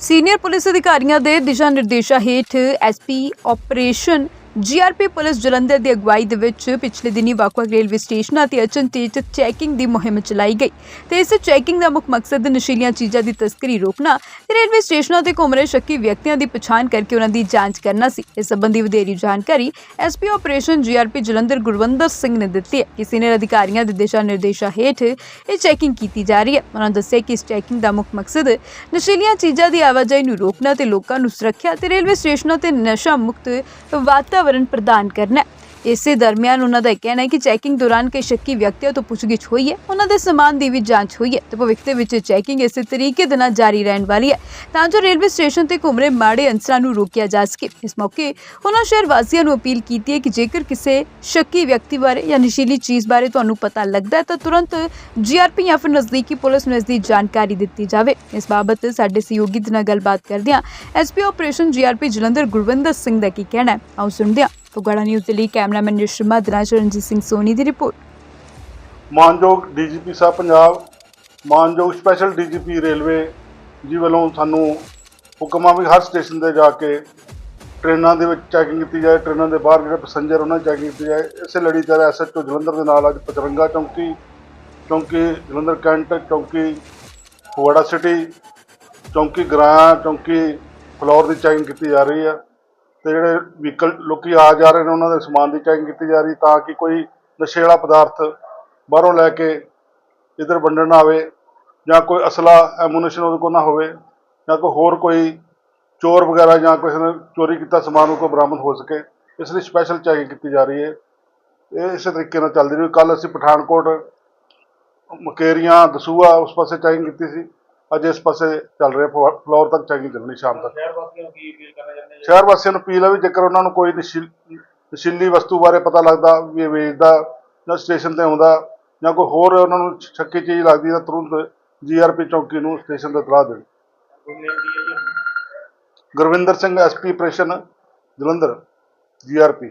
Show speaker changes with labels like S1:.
S1: Senior police ਅਧਿਕਾਰੀਆਂ ਦੇ ਦਿਸ਼ਾ ਨਿਰਦੇਸ਼ਾਂ ਹੇਠ SP operation GRP police Jalandhar ਦੀ ਅਗਵਾਈ ਦੇ ਵਿੱਚ ਪਿਛਲੇ ਦਿਨੀ ਵੱਖ-ਵੱਖ ਰੇਲਵੇ ਸਟੇਸ਼ਨਾਂ ਅਤੇ ਅਚਨਚੇਤ ਚੈਕਿੰਗ ਦੀ ਮੁਹਿੰਮ ਚਲਾਈ ਗਈ ਤੇ ਇਸ ਚੈਕਿੰਗ ਦਾ ਮੁੱਖ ਮਕਸਦ ਨਸ਼ੀਲੀਆਂ ਚੀਜ਼ਾਂ ਦੀ ਤਸਕਰੀ ਰੋਕਣਾ ਤੇ ਰੇਲਵੇ ਸਟੇਸ਼ਨਾਂ ਤੇ ਘੁੰਮ ਰਹੇ ਸ਼ੱਕੀ ਵਿਅਕਤੀਆਂ ਦੀ ਪਛਾਣ ਕਰਕੇ ਉਹਨਾਂ ਦੀ ਜਾਂਚ ਕਰਨਾ ਸੀ। ਇਸ ਸੰਬੰਧੀ ਵਧੇਰੀ ਜਾਣਕਾਰੀ SP operation GRP Jalandhar Gurvandar Singh ਨੇ ਦਿੱਤੀ ਹੈ ਕਿ ਸੀਨੀਅਰ ਅਧਿਕਾਰੀਆਂ ਦੇ ਦਿਸ਼ਾ ਨਿਰਦੇਸ਼ਾਂ ਹੇਠ ਇਹ ਚੈਕਿੰਗ ਕੀਤੀ ਜਾ ਰਹੀ ਹੈ। ਉਹਨਾਂ ਦੱਸਿਆ ਕਿ ਇਸ ਚੈਕਿੰਗ ਦਾ ਮੁੱਖ ਮਕਸਦ ਨਸ਼ੀਲੀਆਂ ਚੀਜ਼ਾਂ ਦੀ ਆਵਾਜਾਈ ਨੂੰ ਰੋਕਣਾ ਤੇ ਲੋਕਾਂ ਨੂੰ ਸੁਰੱਖਿਆ ਤੇ ਰੇਲਵੇ ਸਟੇਸ਼ਨਾਂ ਤੇ ਨਸ਼ਾ ਮੁਕਤ ਵਾਤਾਵਰਣ ਪ੍ਰਦਾਨ ਕਰਨਾ ਹੈ। ਇਸੇ ਦਰਮਿਆਨ ਉਹਨਾਂ ਦਾ ਇਹ ਕਹਿਣਾ ਹੈ ਕਿ ਚੈਕਿੰਗ ਦੌਰਾਨ ਕਈ ਸ਼ੱਕੀ ਵਿਅਕਤੀਆਂ ਤੋਂ ਪੁੱਛਗਿੱਛ ਹੋਈ ਹੈ। ਉਹਨਾਂ ਦੇ ਸਮਾਨ ਦੀ ਵੀ ਜਾਂਚ ਹੋਈ ਹੈ ਤੇ ਭਵਿੱਖ ਦੇ ਵਿੱਚ ਚੈਕਿੰਗ ਇਸੇ ਤਰੀਕੇ ਦੇ ਨਾਲ ਜਾਰੀ ਰਹਿਣ ਵਾਲੀ ਹੈ। ਤਾਂ ਜੋ ਰੇਲਵੇ ਸਟੇਸ਼ਨ ਤੇ ਘੁੰਮ ਰਹੇ ਮਾੜੇ ਅੰਸਰਾਂ ਨੂੰ ਰੋਕਿਆ ਜਾ ਸਕੇ। ਇਸ ਮੌਕੇ ਉਹਨਾਂ ਸ਼ਹਿਰ ਵਾਸੀਆਂ ਨੂੰ ਅਪੀਲ ਕੀਤੀ ਹੈ ਕਿ ਜੇਕਰ ਕਿਸੇ ਸ਼ੱਕੀ ਵਿਅਕਤੀ ਬਾਰੇ ਜਾਂ ਨਸ਼ੀਲੀ ਚੀਜ਼ ਬਾਰੇ ਤੁਹਾਨੂੰ ਪਤਾ ਲੱਗਦਾ ਹੈ, ਤਾਂ ਤੁਰੰਤ ਜੀਆਰਪੀ ਜਾਂ ਫਿਰ ਨਜ਼ਦੀਕੀ ਪੁਲਿਸ ਨੂੰ ਇਸ ਦੀ ਜਾਣਕਾਰੀ ਦਿੱਤੀ ਜਾਵੇ। ਇਸ ਬਾਬਤ ਸਾਡੇ ਸਹਿਯੋਗੀ ਦੇ ਨਾਲ ਗੱਲਬਾਤ ਕਰਦਿਆਂ SP operation GRP Jalandhar Gurvinder Singh ਦਾ ਕੀ ਕਹਿਣਾ ਹੈ। ਆਓ ਸੁਣਦੇ ਹਾਂ ਫਗਵਾੜਾ ਨਿਊਜ਼ ਦੇ ਲਈ ਕੈਮਰਾਮੈਨ ਨਿਸ਼ਰਮਾ ਦਰਾਜ ਰਣਜੀਤ ਸਿੰਘ ਸੋਨੀ ਦੀ ਰਿਪੋਰਟ।
S2: ਮਾਨਯੋਗ ਡੀਜੀਪੀ ਸਾਹਿਬ ਪੰਜਾਬ, ਮਾਨਯੋਗ ਸਪੈਸ਼ਲ ਡੀਜੀਪੀ ਰੇਲਵੇ ਜੀ ਵੱਲੋਂ ਸਾਨੂੰ ਹੁਕਮਾਂ ਵੀ ਹਰ ਸਟੇਸ਼ਨ ਤੇ ਜਾ ਕੇ ਟ੍ਰੇਨਾਂ ਦੇ ਵਿੱਚ ਚੈਕਿੰਗ ਕੀਤੀ ਜਾਏ, ਟ੍ਰੇਨਾਂ ਦੇ ਬਾਹਰ ਜਿਹੜੇ ਪੈਸੇਂਜਰ ਉਹਨਾਂ ਦੀ ਚੈਕਿੰਗ ਕੀਤੀ ਜਾਏ। ਇਸੇ ਲੜੀ ਤਹਿਤ ਐਸਐਚਓ ਜਲੰਧਰ ਦੇ ਨਾਲ ਅੱਜ ਪਚਰੰਗਾ ਚੌਂਕੀ ਚੌਂਕੀ ਜਲੰਧਰ ਕੈਂਟ, ਚੌਂਕੀ ਫਗਵਾੜਾ ਸਿਟੀ ਚੌਂਕੀ ਗਰਾਂ ਚੌਂਕੀ ਫਲੋਰ ਦੀ ਚੈਕਿੰਗ ਕੀਤੀ ਜਾ ਰਹੀ ਹੈ ਤੇ ਜਿਹੜੇ ਵਹੀਕਲ ਲੋਕੀ ਆ ਜਾ ਰਹੇ ਨੇ, ਉਹਨਾਂ ਦੇ ਸਮਾਨ ਦੀ ਚੈਕਿੰਗ ਕੀਤੀ ਜਾ ਰਹੀ, ਤਾਂ ਕਿ ਕੋਈ ਨਸ਼ੇ ਵਾਲਾ ਪਦਾਰਥ ਬਾਹਰੋਂ ਲੈ ਕੇ ਇੱਧਰ ਵੰਡਣ ਨਾ ਆਵੇ, ਜਾਂ ਕੋਈ ਅਸਲਾ ਐਮੂਨੇਸ਼ਨ ਉਹਦੇ ਕੋਲ ਨਾ ਹੋਵੇ, ਜਾਂ ਕੋਈ ਹੋਰ ਕੋਈ ਚੋਰ ਵਗੈਰਾ ਜਾਂ ਕਿਸੇ ਨੇ ਚੋਰੀ ਕੀਤਾ ਸਮਾਨ ਉਹ ਕੋਲ ਬਰਾਮਦ ਹੋ ਸਕੇ। ਇਸ ਲਈ ਸਪੈਸ਼ਲ ਚੈਕਿੰਗ ਕੀਤੀ ਜਾ ਰਹੀ ਹੈ। ਇਹ ਇਸੇ ਤਰੀਕੇ ਨਾਲ ਚੱਲਦੀ ਰਹੀ। ਕੱਲ ਅਸੀਂ ਪਠਾਨਕੋਟ, ਮਕੇਰੀਆਂ ਦਸੂਆ ਉਸ ਪਾਸੇ ਚੈਕਿੰਗ ਕੀਤੀ ਸੀ। ਅੱਜ ਇਸ ਪਾਸੇ ਚੱਲ ਰਿਹਾ ਫਲੋ- ਫਲੋਰ ਤੱਕ ਚੈਕਿੰਗ ਚੱਲਣੀ ਸ਼ਾਮ ਤੱਕ।
S3: ਸ਼ਹਿਰ ਵਾਸੀਆਂ ਨੂੰ ਕੀ ਅਪੀਲ ਕਰਨਾ ਚਾਹੁੰਦੇ ਜੀ?
S2: ਸ਼ਹਿਰ ਵਾਸੀਆਂ ਨੂੰ ਅਪੀਲ ਹੈ ਵੀ ਜੇਕਰ ਉਹਨਾਂ ਨੂੰ ਕੋਈ ਨਸ਼ੀਲ- ਵਸਤੂ ਬਾਰੇ ਪਤਾ ਲੱਗਦਾ ਵੀ ਇਹ ਵੇਚਦਾ ਜਾਂ ਸਟੇਸ਼ਨ ਤੇ ਆਉਂਦਾ ਜਾਂ ਕੋਈ ਹੋਰ ਉਹਨਾਂ ਨੂੰ ਸ਼ੱਕੀ ਚੀਜ਼ ਲੱਗਦੀ ਤਾਂ ਤੁਰੰਤ ਜੀਆਰਪੀ ਚੌਕੀ ਨੂੰ ਸਟੇਸ਼ਨ ਤੇ ਇਤਲਾਹ ਦੇਣ। Gurvinder Singh SP operation Jalandhar GRP.